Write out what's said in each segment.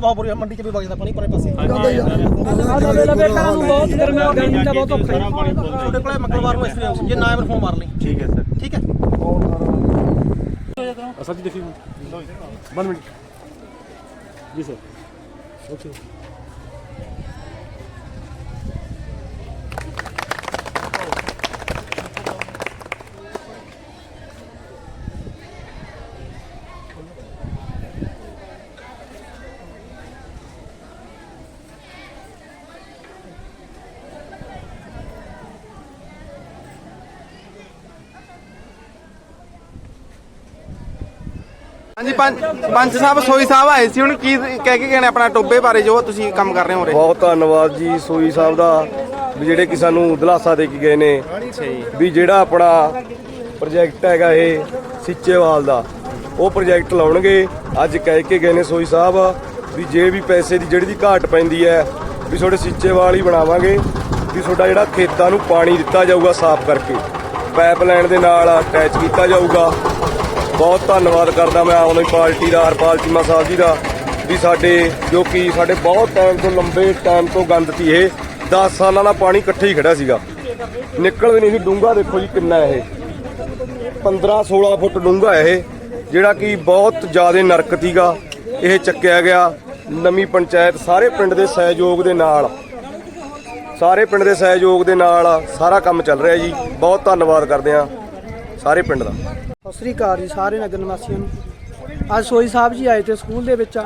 ਬਹੁਤ ਬੁਰੀ ਮੰਡੀ 'ਚ ਵੀ ਵਗ ਜਾਂਦਾ ਪਾਣੀ ਪਰੇ ਪਾਸੇ। ਲਵੇ ਲਵੇ ਘਰਾਂ ਨੂੰ ਬਹੁਤ ਗਰਮੀ ਗਰਮੀ ਦਾ ਬਹੁਤ ਔਖਾ। ਹੈ ਤੁਹਾਡੇ ਕੋਲੇ ਮੰਗਲਵਾਰ ਨੂੰ ਇਸਤਰੀ ਆਊ ਜੇ ਨਾ ਆਵੇ ਫੋਨ ਮਾਰ ਲਈ। ਠੀਕ ਹੈ ਸਰ। ਠੀਕ ਹੈ। ਅਸਲ ਜੀ ਦੇਖੀ 1 ਮਿੰਟ। ਜੀ ਸਰ। ਓਕੇ। ਹਾਂਜੀ, ਪੰਜ ਪੰਚ ਸਾਹਿਬ, ਸੋਈ ਸਾਹਿਬ ਆਏ ਸੀ, ਹੁਣ ਕੀ ਕਹਿ ਕੇ ਗਏ ਨੇ ਆਪਣਾ ਟੋਬੇ ਬਾਰੇ, ਜੋ ਤੁਸੀਂ ਕੰਮ ਕਰ ਰਹੇ ਹੋ ਰੇ ਬਹੁਤ ਧੰਨਵਾਦ ਜੀ ਸੋਈ ਸਾਹਿਬ ਦਾ, ਵੀ ਜਿਹੜੇ ਕਿ ਸਾਨੂੰ ਦਿਲਾਸਾ ਦੇ ਕੇ ਗਏ ਨੇ। ਵੀ ਜਿਹੜਾ ਆਪਣਾ ਪ੍ਰੋਜੈਕਟ ਹੈਗਾ ਇਹ, ਸਿੱਚੇਵਾਲ ਦਾ, ਉਹ ਪ੍ਰੋਜੈਕਟ ਲਾਉਣਗੇ। ਅੱਜ ਕਹਿ ਕੇ ਗਏ ਨੇ ਸੋਈ ਸਾਹਿਬ, ਵੀ ਜੇ ਵੀ ਪੈਸੇ ਦੀ ਜਿਹੜੀ ਦੀ ਘਾਟ ਪੈਂਦੀ ਹੈ, ਵੀ ਤੁਹਾਡੇ ਸਿੱਚੇਵਾਲ ਹੀ ਬਣਾਵਾਂਗੇ, ਵੀ ਤੁਹਾਡਾ ਜਿਹੜਾ ਖੇਤਾਂ ਨੂੰ ਪਾਣੀ ਦਿੱਤਾ ਜਾਊਗਾ ਸਾਫ਼ ਕਰਕੇ। ਪਾਈਪਲਾਈਨ ਦੇ ਨਾਲ ਅਟੈਚ ਕੀਤਾ ਜਾਊਗਾ। ਬਹੁਤ ਧੰਨਵਾਦ ਕਰਦਾ ਮੈਂ ਆਮ ਆਦਮੀ ਪਾਰਟੀ ਦਾ, ਹਰਪਾਲ ਚੀਮਾ ਸਾਹਿਬ ਜੀ ਦਾ, ਵੀ ਸਾਡੇ, ਜੋ ਕਿ ਸਾਡੇ ਬਹੁਤ ਟਾਈਮ ਤੋਂ ਲੰਬੇ ਟਾਈਮ ਤੋਂ ਗੰਦ ਸੀ ਇਹ 10 ਸਾਲਾਂ ਦਾ ਪਾਣੀ ਇਕੱਠੇ ਹੀ ਖੜਾ ਸੀਗਾ। ਨਿਕਲ ਵੀ ਨਹੀਂ ਸੀ ਡੂੰਗਾ ਦੇਖੋ ਜੀ ਕਿੰਨਾ ਇਹ। 15 16 ਫੁੱਟ ਡੂੰਗਾ ਇਹ, ਜਿਹੜਾ ਕਿ ਬਹੁਤ ਜ਼ਿਆਦਾ ਨਰਕ ਸੀਗਾ ਇਹ ਚੱਕਿਆ ਗਿਆ ਨਵੀਂ ਪੰਚਾਇਤ ਸਾਰੇ ਪਿੰਡ ਦੇ ਸਹਿਯੋਗ ਦੇ ਨਾਲ। ਸਾਰੇ ਪਿੰਡ ਦੇ ਸਹਿਯੋਗ ਦੇ ਨਾਲ ਸਾਰਾ ਕੰਮ ਚੱਲ ਰਿਹਾ ਜੀ, ਬਹੁਤ ਧੰਨਵਾਦ ਕਰਦੇ ਆ ਸਾਰੇ ਪਿੰਡ ਦਾ। ਸਤਿ ਸ੍ਰੀ ਅਕਾਲ ਜੀ ਸਾਰੇ ਨਗਰ ਨਿਵਾਸੀਆਂ ਨੂੰ। ਅੱਜ ਸੋਈ ਸਾਹਿਬ ਜੀ ਆਏ ਤੇ ਸਕੂਲ ਦੇ ਵਿੱਚ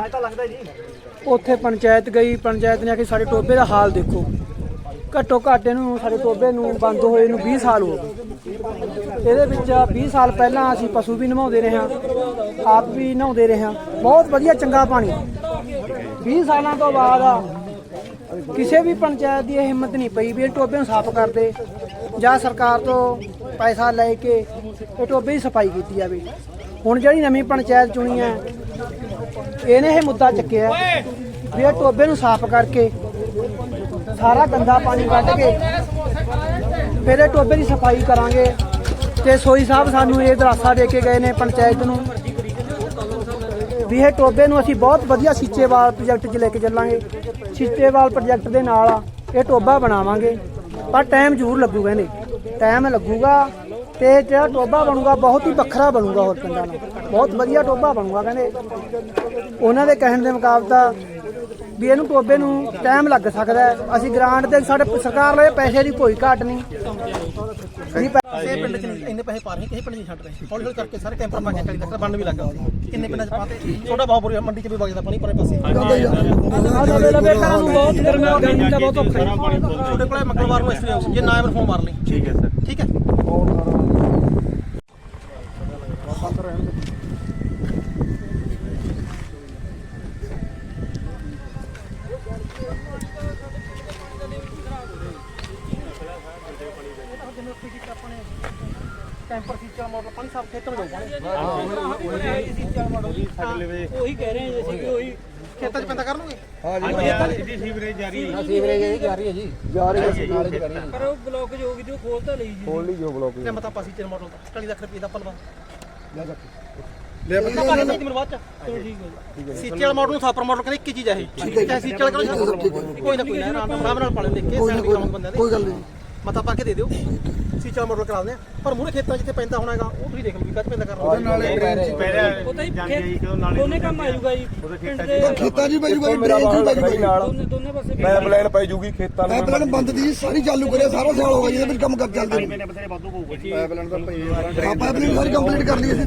ਉੱਥੇ ਪੰਚਾਇਤ ਗਈ, ਪੰਚਾਇਤ ਨੇ ਆ ਕੇ ਸਾਡੇ ਟੋਬੇ ਦਾ ਹਾਲ ਦੇਖੋ। ਘੱਟੋ ਘੱਟ ਇਹਨੂੰ ਸਾਡੇ ਟੋਬੇ ਨੂੰ ਬੰਦ ਹੋਏ ਨੂੰ 20 ਸਾਲ ਹੋ ਗਏ। ਇਹਦੇ ਵਿੱਚ 20 ਸਾਲ ਪਹਿਲਾਂ ਅਸੀਂ ਪਸ਼ੂ ਵੀ ਨਵਾਉਂਦੇ ਰਹੇ ਹਾਂ, ਆਪ ਵੀ ਨਹਾਉਂਦੇ ਰਹੇ ਹਾਂ। ਬਹੁਤ ਵਧੀਆ ਚੰਗਾ ਪਾਣੀ। 20 ਸਾਲਾਂ ਤੋਂ ਬਾਅਦ ਕਿਸੇ ਵੀ ਪੰਚਾਇਤ ਦੀ ਇਹ ਹਿੰਮਤ ਨਹੀਂ ਪਈ ਵੀ ਇਹ ਟੋਬੇ ਨੂੰ ਸਾਫ਼ ਕਰਦੇ ਜਾਂ ਸਰਕਾਰ ਤੋਂ ਪੈਸਾ ਲੈ ਕੇ ਇਹ ਟੋਬੇ ਦੀ ਸਫ਼ਾਈ ਕੀਤੀ ਜਾਵੇ। ਹੁਣ ਜਿਹੜੀ ਨਵੀਂ ਪੰਚਾਇਤ ਚੁਣੀ ਹੈ, ਇਹਨੇ ਇਹ ਮੁੱਦਾ ਚੱਕਿਆ ਵੀ ਇਹ ਟੋਬੇ ਨੂੰ ਸਾਫ਼ ਕਰਕੇ ਸਾਰਾ ਗੰਦਾ ਪਾਣੀ ਕੱਢ ਕੇ ਫਿਰ ਇਹ ਟੋਬੇ ਦੀ ਸਫ਼ਾਈ ਕਰਾਂਗੇ ਤੇ ਸੋਈ ਸਾਹਿਬ ਸਾਨੂੰ ਇਹ ਦਰਾਸਾ ਦੇ ਕੇ ਗਏ ਨੇ ਪੰਚਾਇਤ ਨੂੰ। ਵੀ ਇਹ ਟੋਬੇ ਨੂੰ ਅਸੀਂ ਬਹੁਤ ਵਧੀਆ ਸੀਚੇਵਾਲ ਪ੍ਰੋਜੈਕਟ 'ਚ ਲੈ ਕੇ ਚੱਲਾਂਗੇ। ਸੀਚੇਵਾਲ ਪ੍ਰੋਜੈਕਟ ਦੇ ਨਾਲ ਇਹ ਟੋਬਾ ਬਣਾਵਾਂਗੇ। ਪਰ ਟਾਈਮ ਜ਼ਰੂਰ ਲੱਗੂਗਾ ਇਹਨੇ ਟਾਈਮ ਲੱਗੂਗਾ ਤੇ ਜਿਹੜਾ ਟੋਬਾ ਬਣੂਗਾ, ਬਹੁਤ ਹੀ ਵੱਖਰਾ ਬਣੂਗਾ ਹੋਰ ਪਿੰਡਾਂ ਨਾਲੋਂ। ਬਹੁਤ ਵਧੀਆ ਟੋਬਾ ਬਣੂਗਾ ਕਹਿੰਦੇ। ਉਹਨਾਂ ਦੇ ਕਹਿਣ ਦੇ ਮੁਕਾਬਲਾ ਵੀ ਇਹਨੂੰ ਟੋਬੇ ਨੂੰ ਟਾਈਮ ਲੱਗ ਸਕਦਾ ਹੈ। ਅਸੀਂ ਗ੍ਰਾਂਟ ਤੇ ਸਾਡੇ ਸਰਕਾਰ ਲਈ ਪੈਸੇ ਦੀ ਕੋਈ ਘਾਟ ਨਹੀਂ। ਨਹੀਂ ਪੈ- ਪਿੰਡ 'ਚ ਨਹੀਂ ਇੰਨੇ ਪੈਸੇ ਪਾ ਰਹੇ ਕਿਸੇ ਪਿੰਡ 'ਚ ਨਹੀਂ ਛੱਡ ਰਹੇ। ਹੌਲੀ ਹੌਲੀ ਕਰਕੇ ਸਾਰੇ ਕੈਂਪਰ ਪਾ ਕੇ 40 ਲੱਖ ਦਾ ਬੰਨ ਵੀ ਲੱਗਾ ਕਿੰਨੇ ਪਿੰਡਾਂ 'ਚ ਪਾਤੇ ਤੁਹਾਡਾ ਬਹੁਤ ਬੁਰੀ ਮੰਡੀ 'ਚ ਵੀ ਵਗ ਜਾਂਦਾ ਪਾਣੀ ਪਰੇ ਪਾਸੇ। ਆਹ ਲਵੇ ਲਵੇ ਘਰਾਂ ਨੂੰ ਬਹੁਤ ਗਰਮੀ ਗਰਮੀ ਦਾ ਬਹੁਤ ਔਖਾ ਹੈ। ਤੁਹਾਡੇ ਕੋਲੇ ਮੰਗਲਵਾਰ ਨੂੰ ਇਸਤਰੀ ਆਊ ਜੇ ਨਾ ਫੋਨ ਮਾਰ ਲਈ। ਠੀਕ ਹੈ ਸਰ। ਠੀਕ ਹੈ। ਕੈਂਪਰ ਫੀਚਰ ਮਾਡਲ ਪਾਣੀ ਸਾਫ਼ ਖੇਤਰ ਜਾਊ ਪਾਣੀ ਉਹੀ ਕਹਿ ਰਹੇ ਸੀ ਕਿ ਉਹੀ ਖੇਤਾਂ 'ਚ ਪੈਂਦਾ ਕਰ ਲੂਗੇ ਪਰ ਉਹ ਬਲੌਕ ਜੋ ਹੋਗੀ ਤੇ ਉਹ ਖੋਲ ਤਾਂ ਲਈ ਜੀ। ਖੋਲ ਲਈ ਜੋ ਬਲੋਕ ਤੇ ਮਤਾ ਪਾਸੀ ਚਰ ਮਾਡਲ ਦਾ। 40 ਲੱਖ ਰੁਪਏ ਦਾ ਪਲਵਾ ਲੈ ਬੱਕਾ ਪਾਣੀ ਸੱਤੀ ਮਿੰਟ ਬਾਅਦ ਚ। ਚਲੋ ਠੀਕ ਹੈ ਸੀਚੇ ਵਾਲਾ ਮਾਡਲ ਨੂੰ ਸਾਪਰ ਮਾਡਲ ਕਹਿੰਦੇ ਇੱਕ ਹੀ ਚੀਜ਼ ਹੈ ਇਹ। ਚਾਹੇ ਸੀਚੇ ਵਾਲਾ ਕਰੋ। ਚਾਹੇ ਕੋਈ ਨਾ ਕੋਈ ਨਾ ਆਰਾਮ ਨਾਲ ਪਾਲਣ ਦੇਖ ਕੇ ਨਾ ਬੰਦੇ ਦੇ। ਕੋਈ ਗੱਲ ਨਹੀਂ। ਮਤਾ ਪਾ ਕੇ ਦੇ ਦਿਓ। ਸੀਚੇ ਵਾਲਾ ਮਾਡਲ ਕਰਾ ਦਿੰਦੇ ਆ। ਪਰ ਮੂਰੇ ਖੇਤਾਂ ਜਿੱਥੇ ਪੈਂਦਾ ਹੋਣਾਗਾ ਉਹ ਤੁਸੀਂ ਦੇਖ ਲਓ ਵੀ ਕੱਚ ਪੈਂਦਾ ਕਰ ਲਓ ਉਹ ਤਾਂ ਹੀ ਖੇਤ ਦੋਨੇ ਕੰਮ ਆ ਜਾਊਗਾ ਜੀ। ਪਿੰਡ ਦੇ ਖੇਤਾਂ ਜੀ ਬਾਈ ਬਾਈ ਮੇਰਾ ਡਰੇਨ ਜੀ। ਨਾਲ ਦੋਨੇ ਦੋਨੇ ਪਾਸੇ ਪਾਈਪਲਾਈਨ ਪੈ ਜੂਗੀ ਖੇਤਾਂ ਨੂੰ ਪਾਈਪਲਾਈਨ ਬੰਦ ਦੀ ਸਾਰੀ ਚਾਲੂ ਕਰਿਆ ਸਾਰਾ ਸਿਆਲ ਹੋ ਗਿਆ ਜੀ ਇਹਦੇ ਵਿੱਚ ਕੰਮ ਕਰ ਚੱਲਦੇ ਨੇ। ਪਾਈਪਲਾਈਨ ਤਾਂ ਪਈ ਪਾਈਪਲਾਈਨ ਸਾਰੀ ਕੰਪਲੀਟ ਕਰ ਲਈ ਅਸੀਂ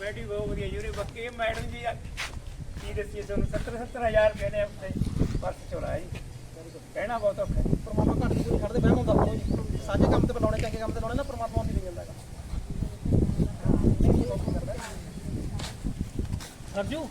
ਬੈਠੀ ਬਹੁਤ ਵਧੀਆ ਜੁਰੇ ਬਾਕੀ ਇਹ ਮੈਡਮ ਜੀ ਕੀ ਦੱਸੀਏ ਤੁਹਾਨੂੰ 70 70000 ਰੁਪਏ ਨੇ ਆਪਣੇ ਪਰਸ ਚੋਰਾ ਜੀ। ਕਹਿਣਾ ਬਹੁਤ ਔਖਾ ਹੈ। ਪਰਮਾਤਮਾ ਘਰ ਨੂੰ ਛੱਡਦੇ ਵਹਿਮ ਹੁੰਦਾ ਉਹਨੂੰ ਜੀ। ਸਾਂਝੇ ਕੰਮ ਤੇ ਬਣਾਉਣੇ ਚੰਗੇ ਕੰਮ ਤੇ ਬੁਲਾਉਣੇ ਨਾ ਪਰਮਾਤਮਾ ਨਹੀਂ ਮਿਲਦਾ ਹੈਗਾ ਸਰਜੂ